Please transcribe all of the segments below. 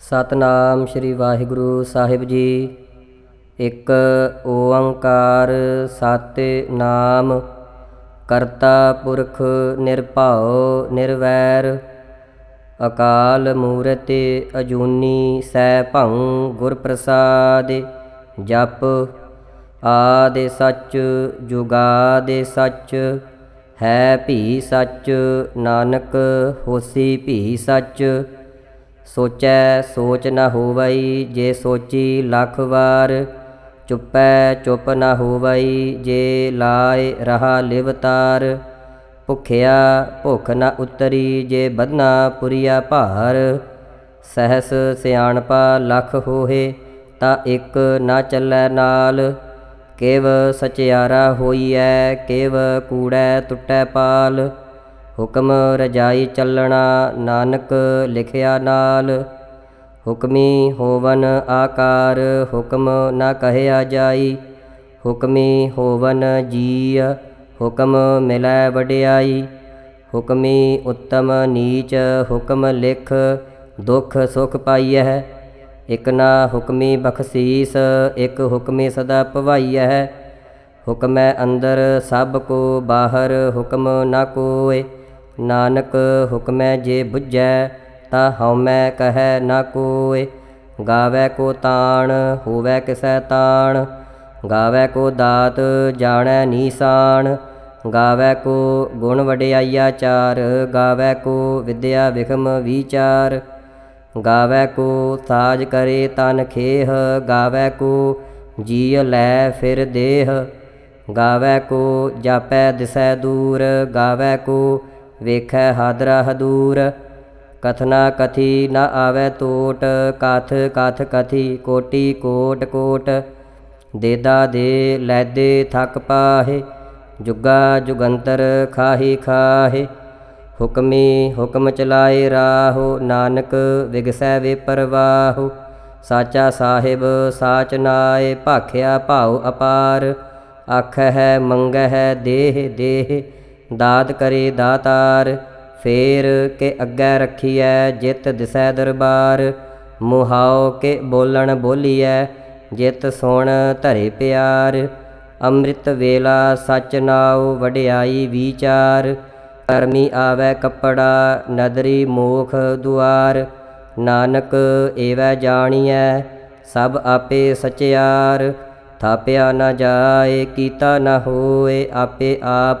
ਸਤਨਾਮ ਸ੍ਰੀ ਵਾਹਿਗੁਰੂ ਸਾਹਿਬ ਜੀ। ਇੱਕ ਓੰਕਾਰ ਸਤਿ ਨਾਮ ਕਰਤਾ ਪੁਰਖ ਨਿਰਭਉ ਨਿਰਵੈਰ, ਅਕਾਲ ਮੂਰਤਿ ਅਜੂਨੀ ਸੈਭੰ ਗੁਰ ਪ੍ਰਸਾਦਿ ਜਪ ਆਦਿ ਸੱਚ, ਜੁਗਾਦਿ ਸੱਚ, ਹੈ ਭੀ ਸੱਚ, ਨਾਨਕ ਹੋਸੀ ਭੀ ਸੱਚ ਸੋਚੈ ਸੋਚ ਨ ਹੋਵਈ, ਜੇ ਸੋਚੀ ਲੱਖ ਵਾਰ, ਚੁੱਪੈ ਚੁੱਪ ਨ ਹੋਵਈ, ਜੇ ਲਾਇ ਰਹਾ ਲਿਵਤਾਰ ਭੁਖਿਆ ਭੁਖ ਨ ਉਤਰੀ, ਜੇ ਬਦਨਾ ਪੁਰੀਆ ਭਾਰ। ਸਹਸ ਸਿਆਣਪਾ ਲਖ ਹੋਏ ਤਾਂ ਇੱਕ ਨਾ ਚੱਲੈ ਨਾਲ। ਕਿਵ ਸਚਿਆਰਾ ਹੋਈਐ, ਕਿਵ ਕੂੜੈ ਟੁੱਟੈ ਪਾਲ। ਹੁਕਮ ਰਜਾਈ ਚੱਲਣਾ ਨਾਨਕ ਲਿਖਿਆ ਨਾਲ। ਹੁਕਮੀ ਹੋਵਨ ਆਕਾਰ, ਹੁਕਮ ਨਾ ਕਹਿਆ ਜਾਈ। ਹੁਕਮੀ ਹੋਵਨ ਜੀਅ, ਹੁਕਮ ਮਿਲੈ ਵਡਿਆਈ। ਹੁਕਮੀ ਉੱਤਮ ਨੀਚ, ਹੁਕਮ ਲਿਖ, ਦੁਖ ਸੁਖ ਪਾਈਐ। ਇਕ ਨਾ ਹੁਕਮੀ ਬਖਸ਼ੀਸ, ਇਕ ਹੁਕਮੀ ਸਦਾ ਭਵਾਈਐ ਹੁਕਮੈ ਅੰਦਰ ਸਭ ਕੋ ਬਾਹਰ, ਹੁਕਮ ਨਾ ਕੋਏ ਨਾਨਕ ਹੁਕਮੈ ਜੇ ਬੁੱਝੈ, ਤਾ ਹਉਮੈ ਕਹੈ ਨਾ ਕੋਇ। ਗਾਵੈ ਕੋ ਤਾਣ, ਹੋਵੈ ਕਿਸੈ ਤਾਣ। ਗਾਵੈ ਕੋ ਦਾਤ, ਜਾਣੈ ਨੀਸਾਨ ਗਾਵੈ ਕੋ ਗੁਣ ਵਡਿਆਈਆ ਚਾਰ। ਗਾਵੈ ਕੋ ਵਿਦਿਆ ਵਿਖਮ ਵਿਚਾਰ। ਗਾਵੈ ਕੋ ਸਾਜ ਕਰੇ ਤਨ ਖੇਹ। ਗਾਵੈ ਕੋ ਜੀਅ ਲੈ ਫਿਰ ਦੇਹ। ਗਾਵੈ ਕੋ ਜਾਪੈ ਦਿਸੈ ਦੂਰ। ਗਾਵੈ ਕੋ ਵੇਖੈ ਹਾਦਰਾ ਹਦੂਰ। ਕਥਨਾ ਕਥੀ ਨ ਆਵੈ ਤੋਟ, ਕਥ ਕਥ ਕਥੀ ਕੋਟੀ ਕੋਟ ਕੋਟ। ਦੇਦਾ ਦੇ ਲੈਦੇ ਥਕ ਪਾਹੇ, ਜੁਗਾ ਜੁਗੰਤਰ ਖਾਹੀ ਖਾਹੇ। ਹੁਕਮੀ ਹੁਕਮ ਚਲਾਏ ਰਾਹੋ, ਨਾਨਕ ਵਿਗਸੈ ਵੇ ਪਰਵਾਹੋ। ਸਾਚਾ ਸਾਹਿਬ ਸਾਚ ਨਾਏ, ਭਾਖਿਆ ਭਾਉ ਅਪਾਰ। ਆਖ ਹੈ ਮੰਗ ਹੈ ਦੇਹ ਦੇਹ ਦਾਤ ਕਰੇ ਦਾਤਾਰ, ਫੇਰ ਕੇ ਅੱਗੇ ਰੱਖੀਐ ਜਿਤ ਦਿਸੈ ਦਰਬਾਰ। ਮੁਹਾਉ ਕੇ ਬੋਲਣ ਬੋਲੀਐ ਜਿਤ ਸੁਣ ਧਰੇ ਪਿਆਰ। ਅੰਮ੍ਰਿਤ ਵੇਲਾ ਸਚ ਨਾਉ ਵਡਿਆਈ ਵਿਚਾਰ। ਕਰਮੀ ਆਵੈ ਕੱਪੜਾ, ਨਦਰੀ ਮੋਖ ਦੁਆਰ। ਨਾਨਕ ਏਵੈ ਜਾਣੀਐ, ਸਭ ਆਪੇ ਸਚਿਆਰ। ਥਾਪਿਆ ਨਾ ਜਾਏ, ਕੀਤਾ ਨਾ ਹੋਏ, ਆਪੇ ਆਪ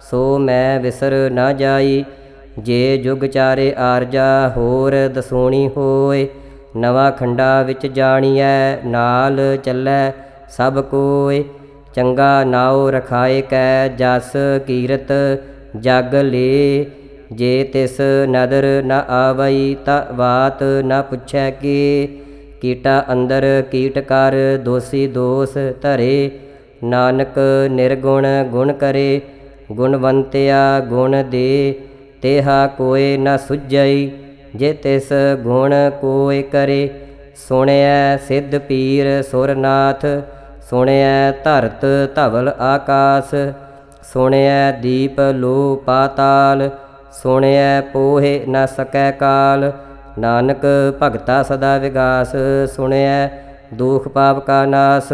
ਸੋ ਮੈਂ ਵਿਸਰ ਨਾ ਜਾਈ, ਜੇ ਜੁਗ ਚਾਰੇ ਆਰਜਾ ਹੋਰ ਦਸੂਣੀ ਹੋਏ, ਨਵਾਂ ਖੰਡਾ ਵਿੱਚ ਜਾਣੀਐ, ਨਾਲ ਚੱਲੈ ਸਭ ਕੋਏ। ਚੰਗਾ ਨਾਉ ਰਖਾਏ ਕੈ, ਜਸ ਕੀਰਤ ਜਗ ਲੇ। ਜੇ ਤਿਸ ਨਦਰ ਨ ਆਵਈ, ਤਾ ਬਾਤ ਨ ਪੁੱਛੈ ਕੀ। ਕੀਟਾ ਅੰਦਰ ਕੀਟ ਕਰ, ਦੋਸੀ ਦੋਸ ਧਰੇ। ਨਾਨਕ ਨਿਰਗੁਣ ਗੁਣ ਕਰੇ। ਗੁਣਵੰਤਿਆ ਗੁਣ ਦੇ, ਤੇਹਾ ਕੋਏ ਨ ਸੁਝਈ, ਜੇ ਤਿਸ ਗੁਣ ਕੋਇ ਕਰੇ। ਸੁਣਿਐ ਸਿੱਧ ਪੀਰ ਸੁਰਨਾਥ, ਸੁਣਿਐ ਧਰਤ ਧਵਲ ਆਕਾਸ। ਸੁਣਿਐ ਦੀਪ ਲੋ ਪਾਤਾਲ, ਸੁਣਿਐ ਪੋਹੇ ਨ ਸਕੈ ਕਾਲ। ਨਾਨਕ ਭਗਤਾ ਸਦਾ ਵਿਗਾਸ, ਸੁਣਿਐ ਦੁਖ ਪਾਪ ਕਾ ਨਾਸ।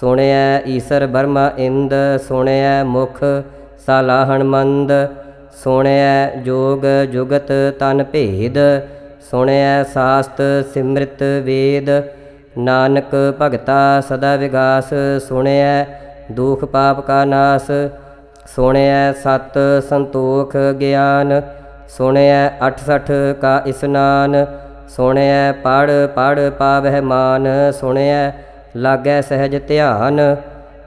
ਸੁਣਿਐ ਈਸਰ ਬਰਮਾ ਇੰਦ, ਸੁਣਿਐ ਮੁਖ ਸਾਲਾਹਣ ਮੰਦ, ਸੁਣਿਐ ਜੋਗ ਜੁਗਤ ਤਨ ਭੇਦ, ਸੁਣਿਐ ਸਾਸਤ ਸਿਮ੍ਰਿਤ ਵੇਦ, ਨਾਨਕ ਭਗਤਾ ਸਦਾ ਵਿਗਾਸ, ਸੁਣਿਐ ਦੁਖ ਪਾਪ ਕਾ ਨਾਸ, ਸੁਣਿਐ ਸਤ ਸੰਤੋਖ ਗਿਆਨ, ਸੁਣਿਐ 68 ਕਾ ਇਸਨਾਨ, ਸੁਣਿਐ ਪੜ ਪੜ ਪਾਵਹਿ ਮਾਨ, ਸੁਣਿਐ ਲਾਗੈ ਸਹਿਜ ਧਿਆਨ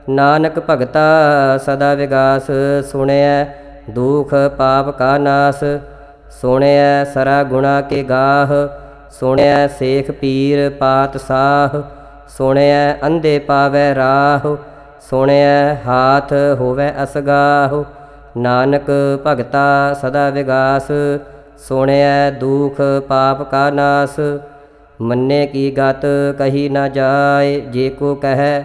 ਨਾਨਕ ਭਗਤਾ ਸਦਾ ਵਿਗਾਸ, ਸੁਣਿਐ ਦੁਖ ਪਾਪ ਕਾ ਨਾਸ, ਸੁਣਿਐ ਸਰਾ ਗੁਣਾ ਕੇ ਗਾਹ, ਸੁਣਿਐ ਸੇਖ ਪੀਰ ਪਾਤ ਸਾਹ, ਸੁਣਿਐ ਅੰਧੇ ਪਾਵੈ ਰਾਹ, ਸੁਣਿਐ ਹਾਥ ਹੋਵੈ ਅਸਗਾਹ। ਨਾਨਕ ਭਗਤਾ ਸਦਾ ਵਿਗਾਸ, ਸੁਣਿਐ ਦੁਖ ਪਾਪ ਕਾ ਨਾਸ। ਮੰਨੇ ਕੀ ਗਤ ਕਹੀ ਨਾ ਜਾਏ, ਜੇ ਕੋ ਕਹੈ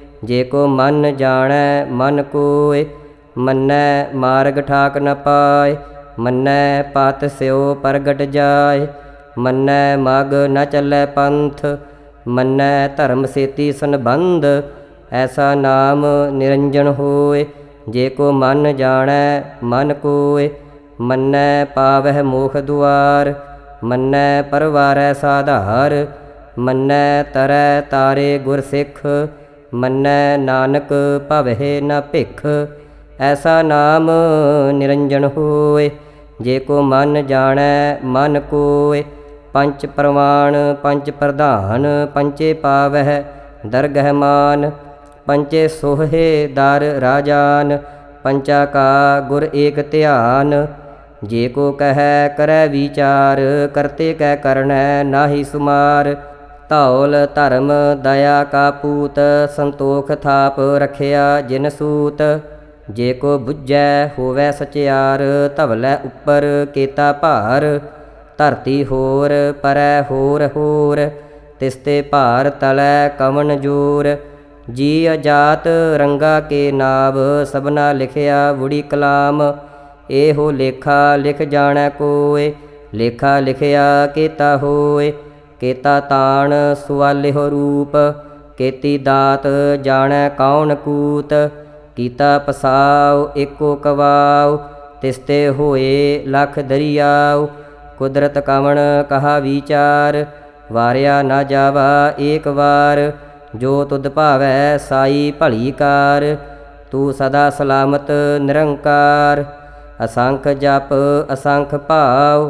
ਜੇ ਕੋ ਮਨ ਜਾਣੈ, ਮਨ ਕੋਇ, ਮੰਨੈ ਮਾਰਗ ਠਾਕ ਨ ਪਾਏ ਮੰਨੈ ਪਤ ਸਿਓ ਪ੍ਰਗਟ ਜਾਏ ਮੰਨੈ ਮਗ ਨ ਚੱਲੈ ਪੰਥ, ਮੰਨੈ ਧਰਮ ਸੇਤੀ ਸੰਬੰਧ, ਐਸਾ ਨਾਮ ਨਿਰੰਜਨ ਹੋਏ ਜੇ ਕੋ ਮਨ ਜਾਣੈ, ਮਨ ਕੋਇ, ਮੰਨੈ ਪਾਵਹਿ ਮੋਖ ਦੁਆਰ, ਮੰਨੈ ਪਰਵਾਰੈ ਸਾਧਾਰ, ਮੰਨੈ ਤਰੈ ਤਾਰੇ ਗੁਰ ਸਿੱਖ ਮੰਨੈ ਨਾਨਕ ਭਵਹਿ ਨ ਭਿਖ, ਐਸਾ ਨਾਮ ਨਿਰੰਜਨ ਹੋਏ। ਜੇ ਕੋ ਮਨ ਜਾਣੈ, ਮਨ ਕੋਏ। ਪੰਚ ਪ੍ਰਮਾਣ ਪੰਚ ਪ੍ਰਧਾਨ, ਪੰਚੇ ਪਾਵਹਿ ਦਰਗਹਿਮਾਨ ਪੰਚੇ ਸੋਹੇ ਦਰ ਰਾਜਾਨ, ਪੰਚਾ ਕਾ ਗੁਰ ਏਕ ਧਿਆਨ। ਜੇ ਕੋ ਕਹੈ, ਕਰੈ ਵਿਚਾਰ, ਕਰਤੇ ਕੈ ਕਰਣੈ ਨਾਹੀ ਸੁਮਾਰ। ਧੌਲ ਧਰਮ ਦਇਆ ਕਾ ਪੂਤ, ਸੰਤੋਖ ਥਾਪ ਰਖਿਆ ਜਿਨ ਸੂਤ। ਜੇ ਕੋ ਬੁੱਝੈ ਹੋਵੈ ਸਚਿਆਰ, ਧਵਲੇ ਉੱਪਰ ਕੀਤਾ ਭਾਰ। ਧਰਤੀ ਹੋਰ, ਪਰੈ ਹੋਰ ਹੋਰ, ਤਿਸਤੇ ਭਾਰ ਤਲੈ ਕਮਨ ਜੂਰ। ਜੀ ਅਜਾਤ ਰੰਗਾ ਕੇ ਨਾਵ, ਸਭਨਾ ਲਿਖਿਆ ਬੁੜੀ ਕਲਾਮ। ਇਹੋ ਲੇਖਾ ਲਿਖ ਜਾਣੈ ਕੋਏ, ਲੇਖਾ ਲਿਖਿਆ ਕੀਤਾ ਹੋਏ। ਕੇਤਾ ਤਾਣ ਸੁਵਾਲਿਹੁ ਰੂਪ, ਕੇਤੀ ਦਾਤ ਜਾਣੈ ਕੌਣ ਕੂਤ, ਕੀਤਾ ਪਸਾਉ ਏਕੋ ਕਵਾਉ, ਤਿਸਤੇ ਹੋਏ ਲਖ ਦਰਿਆਉ, ਕੁਦਰਤ ਕਵਣ ਕਹਾ ਵਿਚਾਰ, ਵਾਰਿਆ ਨਾ ਜਾਵਾ ਏਕ ਵਾਰ, ਜੋ ਤੁਧ ਭਾਵੈ ਸਾਈ ਭਲੀ ਕਾਰ, ਤੂੰ ਸਦਾ ਸਲਾਮਤ ਨਿਰੰਕਾਰ, ਅਸੰਖ ਜਪ ਅਸੰਖ ਭਾਵ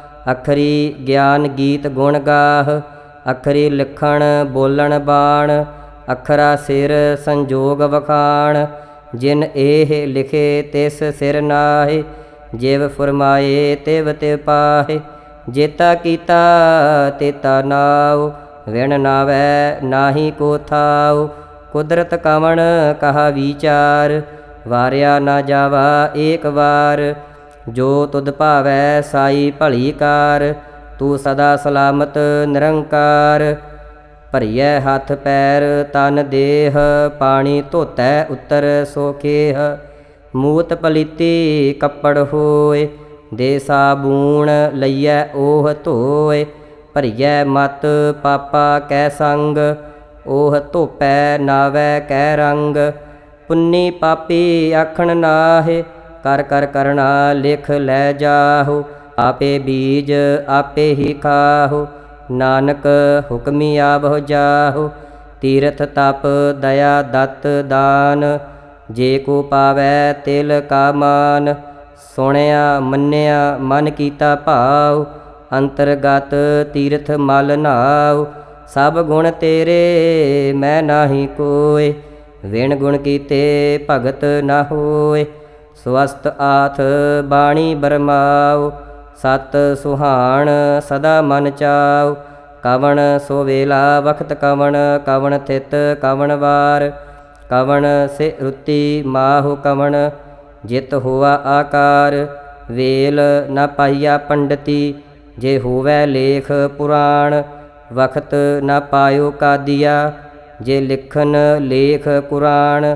ਅਖਰੀ ਗਿਆਨ ਗੀਤ ਗੁਣ ਗਾਹ, ਅਖਰੀ ਲਿਖਣ ਬੋਲਣ ਬਾਣ, ਅਖਰਾ ਸਿਰ ਸੰਜੋਗ ਵਖਾਣ, ਜਿਨ ਇਹ ਲਿਖੇ ਤਿਸ ਸਿਰ ਨਾਹੇ, ਜਿਵ ਫਰਮਾਏ ਤਿਵ ਤੇ ਪਾਹੇ, ਜੇਤਾ ਕੀਤਾ ਤੇਤਾ ਨਾਉ, ਵਿਣ ਨਾਵੈ ਨਾਹੀ ਕੋ ਥਾਉ, ਕੁਦਰਤ ਕਵਣ ਕਹਾ ਵਿਚਾਰ, ਵਾਰਿਆ ਨਾ ਜਾਵਾ ਏਕ ਵਾਰ ਜੋ ਤੁਧ ਭਾਵੈ ਸਾਈ ਭਲੀ ਕਾਰ, ਤੂੰ ਸਦਾ ਸਲਾਮਤ ਨਿਰੰਕਾਰ। ਭਰੀਐ ਹੱਥ ਪੈਰ, ਤਨ ਦੇਹ, ਪਾਣੀ ਧੋਤੈ ਉਤਰ ਸੋਖੇਹ ਮੂਤ ਪਲੀਤੀ ਕੱਪੜ ਹੋਏ, ਦੇ ਸਾਬੂਣ ਲਈਐ ਉਹ ਧੋਏ। ਭਰੀਐ ਮਤ ਪਾਪਾ ਕੈ ਸੰਗ ਉਹ ਧੋਪੈ ਨਾਵੈ ਕੈ ਰੰਗ। ਪੁੰਨੀ ਪਾਪੀ ਆਖਣ ਨਾਹੇ ਕਰ ਕਰ ਕਰਣਾ ਲਿਖ ਲੈ ਜਾਹੋ, ਆਪੇ ਬੀਜ ਆਪੇ ਹੀ ਖਾਹੋ, ਨਾਨਕ ਹੁਕਮੀ ਆਵਹੁ ਜਾਹੋ, ਤੀਰਥ ਤਪ ਦਇਆ ਦਤ ਦਾਨ, ਜੇ ਕੋ ਪਾਵੈ ਤਿਲ ਕਾ ਮਾਨ, ਸੁਣਿਆ ਮੰਨਿਆ ਮਨ ਕੀਤਾ ਭਾਉ, ਅੰਤਰਗਤ ਤੀਰਥ ਮਲ ਨਾਉ, ਸਭ ਗੁਣ ਤੇਰੇ ਮੈਂ ਨਾਹੀ ਕੋਏ, ਵਿਣ ਗੁਣ ਕੀਤੇ ਭਗਤ ਨਾ ਹੋਏ। ਸਵਸਤ ਆਥ ਬਾਣੀ ਬਰਮਾਉ, ਸਤ ਸੁਹਾਣ ਸਦਾ ਮਨ ਚਾਉ, ਕਵਣ ਸੋ ਵੇਲਾ ਵਖਤ ਕਵਣ ਕਵਣ ਥਿਤ ਕਵਣ ਵਾਰ, ਕਵਣ ਸੇ ਰੁੱਤੀ ਮਾਹੁ ਕਵਣ, ਜਿਤ ਹੋਆ ਆਕਾਰ, ਵੇਲ ਨ ਪਾਈਆ ਪੰਡਤੀ, ਜੇ ਹੋਵੈ ਲੇਖ ਪੁਰਾਣ, ਵਖਤ ਨ ਪਾਇਓ ਕਾਦੀਆ, ਜੇ ਲਿਖਨ ਲੇਖ ਕੁਰਾਨ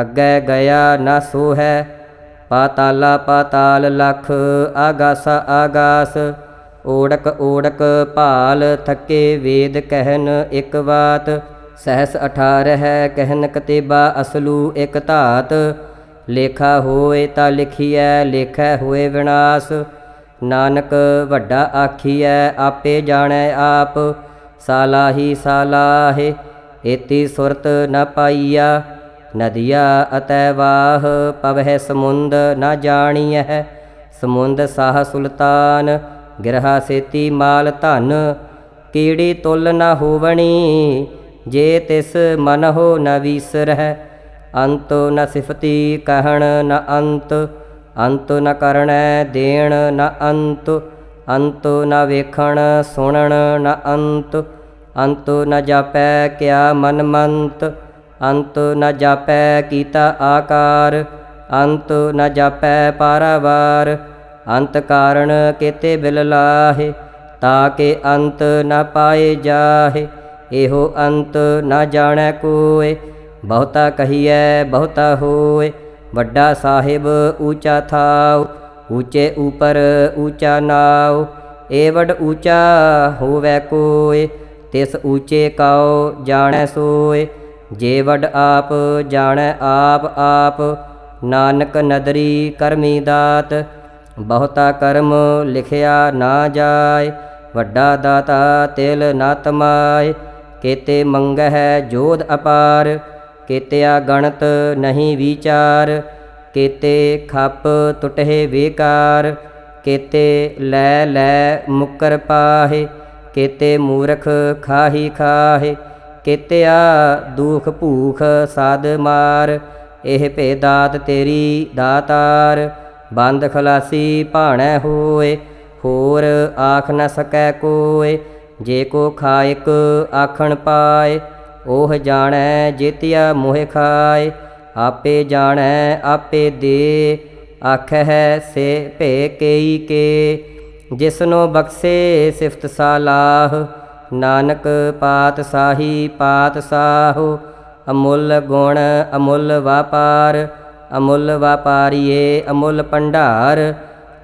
ਅੱਗੇ ਗਿਆ ਨਾ ਸੋ ਹੈ ਪਾਤਾਲਾ ਪਾਤਾਲ ਲਖ ਆਗਾਸਾ ਆਗਾਸ। ਓੜਕ ਓੜਕ ਭਾਲ ਥੱਕੇ ਵੇਦ ਕਹਿਨ ਇਕ ਬਾਤ। ਸਹਸ 18 ਹੈ ਕਹਿਨ ਕਤੇਬਾ ਅਸਲੂ ਇਕ ਧਾਤ। ਲੇਖਾ ਹੋਏ ਤਾਂ ਲਿਖੀਐ, ਲੇਖੈ ਹੋਏ ਵਿਨਾਸ਼। ਨਾਨਕ ਵੱਡਾ ਆਖੀਐ, ਆਪੇ ਜਾਣੈ ਆਪ। ਸਾਲਾਹੀ ਸਾਲਾਹੇ, ਏਤੀ ਸੁਰਤ ਨ ਪਾਈਆ। ਨਦੀਆ ਅਤੈ ਵਾਹ, ਪਵਹਿ ਸਮੁੰਦ ਨ ਜਾਣੀਐ ਸਮੁੰਦ ਸਾਹ ਸੁਲਤਾਨ, ਗਿਰਹਾ ਸੇਤੀ ਮਾਲ ਧਨ। ਕੀੜੀ ਤੁਲ ਨ ਹੋਵਣੀ, ਜੇ ਤਿਸ ਮਨ ਹੋ ਨ ਵੀਸਰਹਿ। ਅੰਤ ਨ ਸਿਫਤੀ ਕਹਿਣ ਨ ਅੰਤ ਅੰਤ ਨ ਕਰਣੈ ਦੇਣ ਨ ਅੰਤ। ਅੰਤ ਨ ਵੇਖਣ ਸੁਣਨ ਨ ਅੰਤ ਅੰਤ ਨ ਜਾਪੈ ਕਿਆ ਮਨ ਮੰਤ। ਅੰਤ ਨ ਜਾਪੈ ਕੀਤਾ ਆਕਾਰ, ਅੰਤ ਨ ਜਾਪੈ ਪਾਰਾਵਾਰ, ਅੰਤ ਕਾਰਣ ਕੇਤੇ ਬਿਲ ਲਾਹੇ ਤਾਕੇ ਅੰਤ ਨ ਪਾਏ ਜਾਹੇ, ਇਹੋ ਅੰਤ ਨ ਜਾਣੈ ਕੋਏ, ਬਹੁਤਾ ਕਹੀਐ, ਬਹੁਤਾ ਹੋਏ, ਵੱਡਾ ਸਾਹਿਬ ਊਚਾ ਥਾਉ, ਊਚੇ ਉਪਰ ਊਚਾ ਨਾਉ ਏਵਡ ਊਚਾ ਹੋਵੇ ਕੋਏ, ਤਿਸ ਊਚੇ ਕਾਉ ਜਾਣੈ ਸੋਏ। ਜੇ ਵਡ ਆਪ, ਜਾਣੈ ਆਪ ਆਪ, ਨਾਨਕ ਨਦਰੀ ਕਰਮੀ ਦਾਤ, ਬਹੁਤਾ ਕਰਮ ਲਿਖਿਆ ਨਾ ਜਾਏ, ਵੱਡਾ ਦਾਤਾ ਤਿਲ ਨਾ ਤਮਾਏ, ਕੇਤੇ ਮੰਗਹਿ ਜੋਧ ਅਪਾਰ, ਕੇਤਿਆ ਗਣਤ ਨਹੀਂ ਵਿਚਾਰ, ਕੇਤੇ ਖੱਪ ਟੁਟਹਿ ਵੇਕਾਰ, ਕੇਤੇ ਲੈ ਲੈ ਮੁਕਰ ਪਾਹੇ, ਕੇਤੇ ਮੂਰਖ ਖਾਹੀ ਖਾਹੇ ਕੇਤਿਆ ਦੁਖ ਭੂਖ ਸਾਧ ਮਾਰ, ਇਹ ਭੇ ਦਾਤ ਤੇਰੀ ਦਾਤਾਰ। ਬੰਦ ਖਲਾਸੀ ਭਾਣੈ ਹੋਏ, ਹੋਰ ਆਖ ਨ ਸਕੈ ਕੋਏ। ਜੇ ਕੋ ਖਾਇਕ ਆਖਣ ਪਾਏ, ਉਹ ਜਾਣੈ ਜੇਤਿਆ ਮੋਹਿ ਖਾਏ। ਆਪੇ ਜਾਣੈ, ਆਪੇ ਦੇ, ਆਖਹਿ ਸੇ ਭੇ ਕੇਈ ਕੇ। ਜਿਸਨੋ ਬਖਸ਼ੇ ਸਿਫਤ ਸਾਲਾਹ ਨਾਨਕ ਪਾਤਸ਼ਾਹੀ ਸਾਹੀ ਅਮੁੱਲ ਗੁਣ ਅਮੁੱਲ ਵਪਾਰ, ਅਮੁੱਲ ਵਪਾਰੀਏ ਅਮੁੱਲ ਭੰਡਾਰ,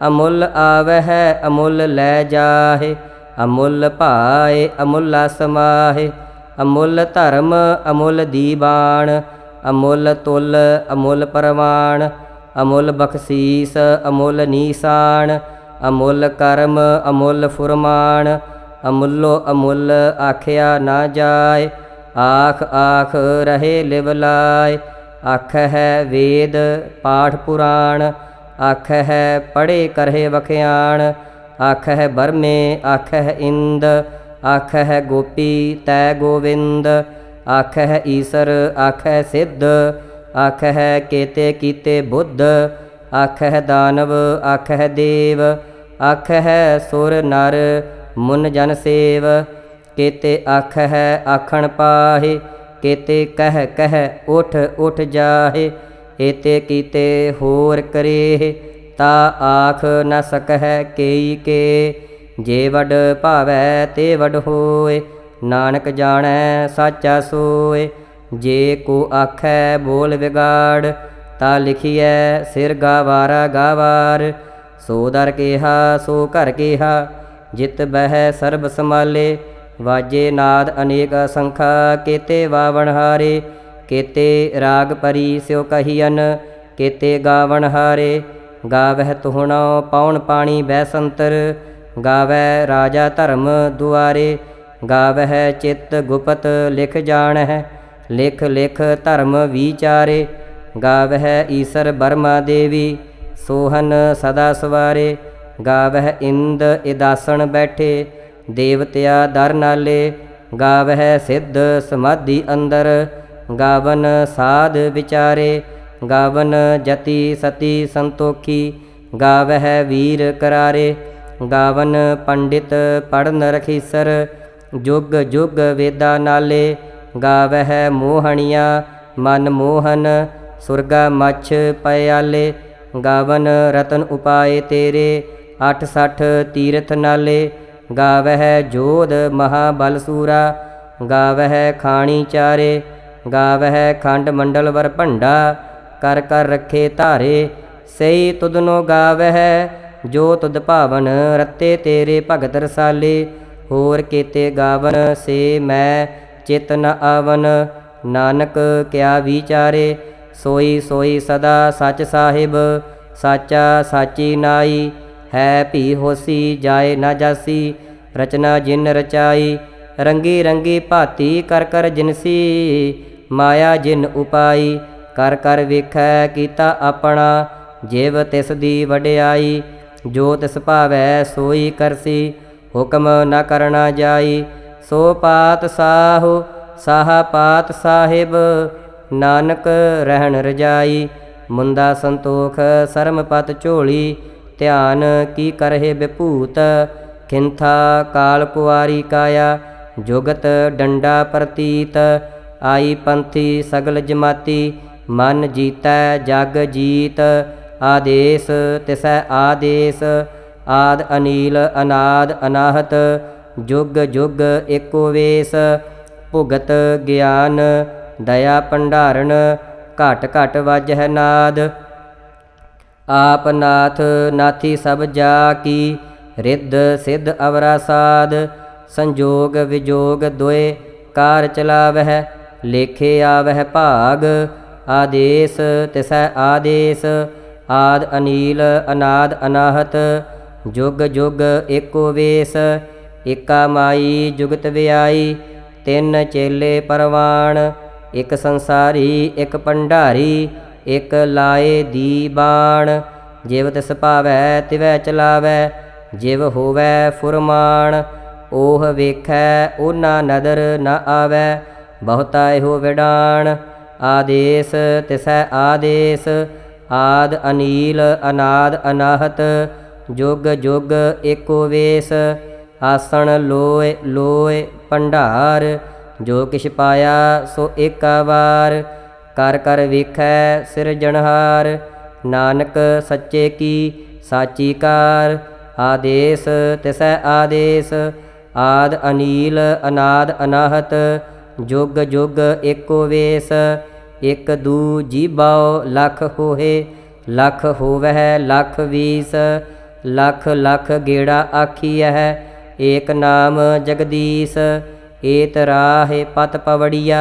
ਅਮੁੱਲ ਆਵਹਿ ਅਮੁੱਲ ਲੈ ਜਾਹੇ, ਅਮੁੱਲ ਭਾਏ ਅਮੁੱਲਾ ਸਮਾਹੇ, ਅਮੁੱਲ ਧਰਮ ਅਮੁੱਲ ਦੀਬਾਨ ਅਮੁੱਲ ਤੁਲ ਅਮੁੱਲ ਪਰਵਾਨ ਅਮੁੱਲ ਬਖਸ਼ੀਸ ਅਮੁੱਲ ਨੀਸਾਨ ਅਮੁੱਲ ਕਰਮ ਅਮੁੱਲ ਫੁਰਮਾਨ ਅਮੁੱਲੋ ਅਮੁੱਲ ਆਖਿਆ ਨਾ ਜਾਏ ਆਖ ਆਖ ਰਹੇ ਲਿਵ ਲਾਏ ਆਖ ਹੈ ਵੇਦ ਪਾਠ ਪੁਰਾਣ ਆਖ ਹੈ ਪੜੇ ਕਰਹਿ ਵਖਿਆਣ ਆਖ ਹੈ ਬਰਮੇ ਆਖਹਿ ਇੰਦ ਆਖ ਹੈ ਗੋਪੀ ਤੈ ਗੋਵਿੰਦ ਹੈ ਈਸਰ ਆਖ ਹੈ ਸਿੱਧ ਆਖ ਹੈ ਕੇਤੇ ਕੀਤੇ ਬੁੱਧ ਆਖ ਹੈ ਦਾਨਵ ਆਖ ਹੈ ਦੇਵ ਆਖ ਹੈ ਸੁਰ ਨਰ ਮੁਨ ਜਨ ਸੇਵ, ਕੇਤੇ ਹੈ ਆਖਣ ਪਾਹੇ, ਕੇਤੇ ਕਹਿ ਕਹਿ ਉਠ ਉਠ ਜਾਹੇ, ਏਤੇ ਕੀਤੇ ਹੋਰ ਕਰੇ ਤਾ ਆਖ ਨ ਸਕਹਿ ਕੇਈ ਕੇ, ਜੇ ਵਡ ਭਾਵੈ ਤੇ ਵਡ ਹੋਏ, ਨਾਨਕ ਜਾਣੈ ਸਾਚਾ ਸੋਏ, ਜੇ ਕੋ ਆਖੈ ਬੋਲ ਵਿਗਾੜ, ਤਾ ਲਿਖੀਐ ਸਿਰ ਗਾਵਾਰਾ ਗਾਵਾਰ, ਸੋ ਦਰ ਕੇਹਾ ਸੋ ਘਰ ਕੇਹਾ ਜਿਤ ਬਹਿ ਸਰਬ ਸਮਾਲੇ ਵਾਜੇ ਨਾਦ ਅਨੇਕ ਅਸੰਖਾ, ਕੇਤੇ ਵਾਵਣ ਹਾਰੇ, ਕੇਤੇ ਰਾਗ ਪਰੀ ਸਿਉ ਕਹੀਨ ਕੇਤੇ ਗਾਵਣ ਹਾਰੇ, ਗਾਵਹਿ ਤੁਹਣੋ ਪਾਉਣ ਪਾਣੀ ਬੈ ਸੰਤਰ ਗਾਵੈ ਰਾਜਾ ਧਰਮ ਦੁਆਰੇ, ਗਾਵਹਿ ਚਿੱਤ ਗੁਪਤ ਲਿਖ ਜਾਣਹਿ, ਲਿਖ ਲਿਖ ਧਰਮ ਵਿਚਾਰੇ, ਗਾਵਹਿ ਈਸਰ ਬਰਮਾ ਦੇਵੀ, ਸੋਹਨ ਸਦਾ ਸਵਾਰੇ ਗਾਵਹਿ ਇੰਦ ਇਦਾਸਣ ਬੈਠੇ, ਦੇਵਤਿਆ ਦਰ ਨਾਲੇ, ਗਾਵਹਿ ਸਿੱਧ ਸਮਾਧੀ ਅੰਦਰ, ਗਾਵਨ ਸਾਧ ਵਿਚਾਰੇ, ਗਾਵਨ ਜਤੀ ਸਤੀ ਸੰਤੋਖੀ, ਗਾਵਹਿ ਵੀਰ ਕਰਾਰੇ, ਗਾਵਨ ਪੰਡਿਤ ਪੜਨ ਰਖੀਸਰ, ਜੁਗ ਜੁਗ ਵੇਦਾ ਨਾਲੇ, ਗਾਵਹਿ ਮੋਹਣੀਆ, ਮਨ ਮੋਹਨ, ਸੁਰਗਾ ਮਛ ਪਿਆਲੇ ਗਾਵਨ ਰਤਨ ਉਪਾਏ ਤੇਰੇ 86 ਤੀਰਥ ਨਾਲੇ, ਗਾਵਹਿ ਜੋਧ ਮਹਾਬਲ ਸੂਰਾ, ਗਾਵਹਿ ਖਾਣੀ ਚਾਰੇ, ਗਾਵਹਿ ਖੰਡ ਮੰਡਲ ਵਰ ਭੰਡਾ, ਕਰ ਕਰ ਰੱਖੇ ਧਾਰੇ ਸਈ ਤੁਦਨੋ ਗਾਵਹਿ, ਜੋ ਤੁਦ ਭਾਵਨ ਰਤੇ ਤੇਰੇ ਭਗਤ ਰਸਾਲੇ, ਹੋਰ ਕੀਤੇ ਗਾਵਨ ਸੇ ਮੈਂ ਚਿਤ ਨ ਆਵਨ, ਨਾਨਕ ਕਿਆ ਵਿਚਾਰੇ, ਸੋਈ ਸੋਈ ਸਦਾ ਸੱਚ ਸਾਹਿਬ, ਸਾਚਾ ਸਾਚੀ ਨਾਈ ਹੈ ਭੀ ਹੋਸੀ ਜਾਏ ਨਾ ਜਾਸੀ, ਰਚਨਾ ਜਿਨ ਰਚਾਈ, ਰੰਗੀ ਰੰਗੀ ਭਾਤੀ ਕਰ ਕਰ ਜਿਨਸੀ, ਮਾਇਆ ਜਿਨ ਉਪਾਈ, ਕਰ ਕਰ ਵੇਖੈ ਕੀਤਾ ਆਪਣਾ, ਜਿਵ ਤਿਸ ਦੀ ਵਡਿਆਈ, ਜੋ ਤਿਸ ਭਾਵੈ ਸੋਈ ਕਰਸੀ, ਹੁਕਮ ਨਾ ਕਰਨਾ ਜਾਈ, ਸੋ ਪਾਤ ਸਾਹੋ, ਸਾਹਾ ਪਾਤ ਸਾਹਿਬ, ਨਾਨਕ ਰਹਿਣ ਰਜਾਈ, ਮੁੰਦਾ ਸੰਤੋਖ ਸਰਮ ਪਤ ਝੋਲੀ ਧਿਆਨ ਕੀ ਕਰਹਿ ਵਿਭੂਤ ਖਿੰਥਾ ਕਾਲ ਕੁਵਾਰੀ ਕਾਇਆ, ਜੁਗਤ ਡੰਡਾ ਪ੍ਰਤੀਤ। ਆਈ ਪੰਥੀ ਸਗਲ ਜਮਾਤੀ, ਮਨ ਜੀਤੈ ਜਗ ਜੀਤ। ਆਦੇਸ ਤਿਸੈ ਆਦੇਸ, ਆਦ ਅਨੀਲ ਅਨਾਦ ਅਨਾਹਤ। ਜੁਗ ਜੁਗ ਏਕੋ ਵੇਸ, ਭੁਗਤ ਗਿਆਨ। ਦਇਆ ਭੰਡਾਰਨ, ਘਟ ਘਟ ਵਜਹਿ ਨਾਦ। ਆਪ ਨਾਥ ਨਾਥੀ ਸਭ ਜਾ ਕੀ, ਰਿੱਧ ਸਿੱਧ ਅਵਰਾ ਸਾਧ, ਸੰਜੋਗ ਵਿਜੋਗ ਦੁਏ ਕਾਰ ਚਲਾਵਹਿ, ਲੇਖੇ ਆਵਹਿ ਭਾਗ, ਆਦੇਸ ਤਿਸੈ ਆਦੇਸ, ਆਦ ਅਨੀਲ ਅਨਾਦ ਅਨਾਹਤ, ਜੁਗ ਜੁਗ ਏਕੋ ਵੇਸ, ਏਕਾ ਮਾਈ ਜੁਗਤ ਵਿਆਈ, ਤਿੰਨ ਚੇਲੇ ਪਰਵਾਣ, ਇੱਕ ਸੰਸਾਰੀ, ਇੱਕ ਭੰਡਾਰੀ ਇਕ ਲਾਏ ਦੀ ਬਾਣ, ਜਿਵ ਤਿਸ ਭਾਵੈ ਤਿਵੈ ਚਲਾਵੈ, ਜਿਵ ਹੋਵੈ ਫੁਰਮਾਨ, ਓਹ ਵੇਖੈ ਓਨਾ ਨਦਰ ਨ ਆਵੈ, ਬਹੁਤਾ ਇਹੋ ਵਿਡਾਣ, ਆਦੇਸ ਤਿਸੈ ਆਦੇਸ, ਆਦ ਅਨੀਲ ਅਨਾਦ ਅਨਾਹਤ, ਜੁਗ ਜੁਗ ਏਕੋ ਵੇਸ, ਆਸਣ ਲੋਏ ਲੋਏ ਭੰਡਾਰ, ਜੋ ਕਿਛ ਪਾਇਆ ਸੋ ਏਕਾ ਵਾਰ ਕਰ ਕਰ ਵੇਖੈ ਸਿਰਜਣਹਾਰ ਨਾਨਕ ਸੱਚੇ ਕੀ ਸਾਚੀ ਕਾਰ, ਆਦੇਸ ਤਿਸੈ ਆਦੇਸ, ਆਦ ਅਨੀਲ ਅਨਾਦ ਅਨਾਹਤ, ਜੁਗ ਜੁਗ ਏਕੋ ਵੇਸ, ਇਕ ਦੂ ਜੀਬਾਉ ਲਖ ਹੋਏ ਲਖ ਹੋਵਹਿ ਲਖ ਵੀਸ, ਲਖ ਲਖ ਗੇੜਾ ਆਖੀਐ, ਏਕ ਨਾਮ ਜਗਦੀਸ਼, ਏਤ ਰਾਹੇ ਪਤ ਪਵੜੀਆ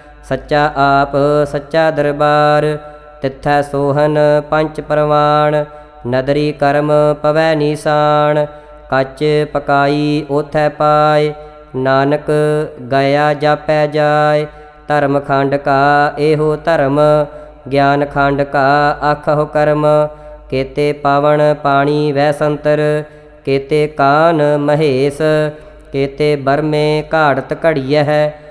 ਸੱਚਾ ਆਪ, ਸੱਚਾ ਦਰਬਾਰ, ਤਿੱਥੈ ਸੋਹਨ ਪੰਚ ਪ੍ਰਵਾਨ ਨਦਰੀ ਕਰਮ ਪਵੈ ਨੀਸਾਨ ਕੱਚ ਪਕਾਈ ਉਥੈ ਪਾਏ, ਨਾਨਕ ਗਿਆ ਜਾਪੈ ਜਾਏ, ਧਰਮ ਖੰਡ ਕਾ ਇਹੋ ਧਰਮ, ਗਿਆਨ ਖੰਡ ਕਾ ਆਖੋ ਕਰਮ, ਕੇਤੇ ਪਾਵਨ ਪਾਣੀ ਵੈ ਸੰਤਰ, ਕੇਤੇ ਕਾਨ ਮਹੇਸ਼, ਕੇਤੇ ਬਰਮੇ ਘਾੜਤ ਘੜੀਐ ਹੈ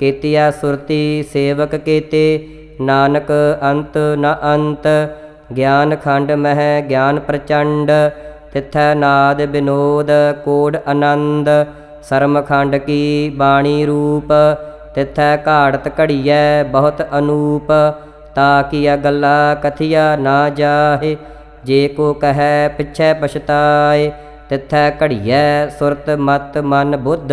ਕੇਤਿਆ ਸੁਰਤੀ ਸੇਵਕ ਕੀਤੇ, ਨਾਨਕ ਅੰਤ ਨ ਅੰਤ, ਗਿਆਨ ਖੰਡ ਮਹਿ ਗਿਆਨ ਪ੍ਰਚੰਡ, ਤਿਥੈ ਨਾਦ ਬਿਨੋਦ ਕੋੜ ਆਨੰਦ ਸਰਮ ਖੰਡ ਕੀ ਬਾਣੀ ਰੂਪ, ਤਿਥੈ ਘਾੜਤ ਘੜੀਐ ਬਹੁਤ ਅਨੂਪ, ਤਾ ਕੀਆ ਗੱਲਾ ਕਥਿਆ ਨਾ ਜਾਹੇ, ਜੇ ਕੋ ਕਹੈ ਪਿਛੈ ਪਛਤਾਏ, ਤਿਥੈ ਘੜੀਐ ਸੁਰਤ ਮਤ ਮਨ ਬੁੱਧ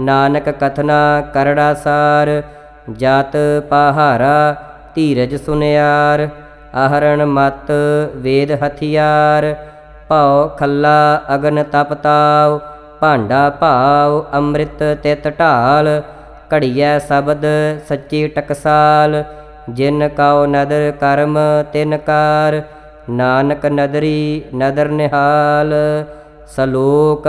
ਨਾਨਕ ਕਥਨਾ ਕਰੜਾ ਸਾਰ, ਜਤ ਪਹਾਰਾ ਧੀਰਜ ਸੁਨਿਆਰ ਆਹਰਣ ਮਤ ਵੇਦ ਹਥਿਆਰ, ਭਉ ਖੱਲਾ ਅਗਨ ਤਪਤਾਉ ਭਾਂਡਾ ਭਾਉ ਅੰਮ੍ਰਿਤ ਤਿਤ ਢਾਲ, ਘੜੀਐ ਸ਼ਬਦ ਸੱਚੀ ਟਕਸਾਲ, ਜਿਨ ਕਉ ਨਦਰ ਕਰਮ ਤਿਨ ਕਾਰ, ਨਾਨਕ ਨਦਰੀ ਨਦਰ ਨਿਹਾਲ, ਸਲੋਕ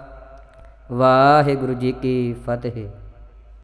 ਵਾਹਿਗੁਰੂ ਜੀ ਕੀ ਫਤਿਹ।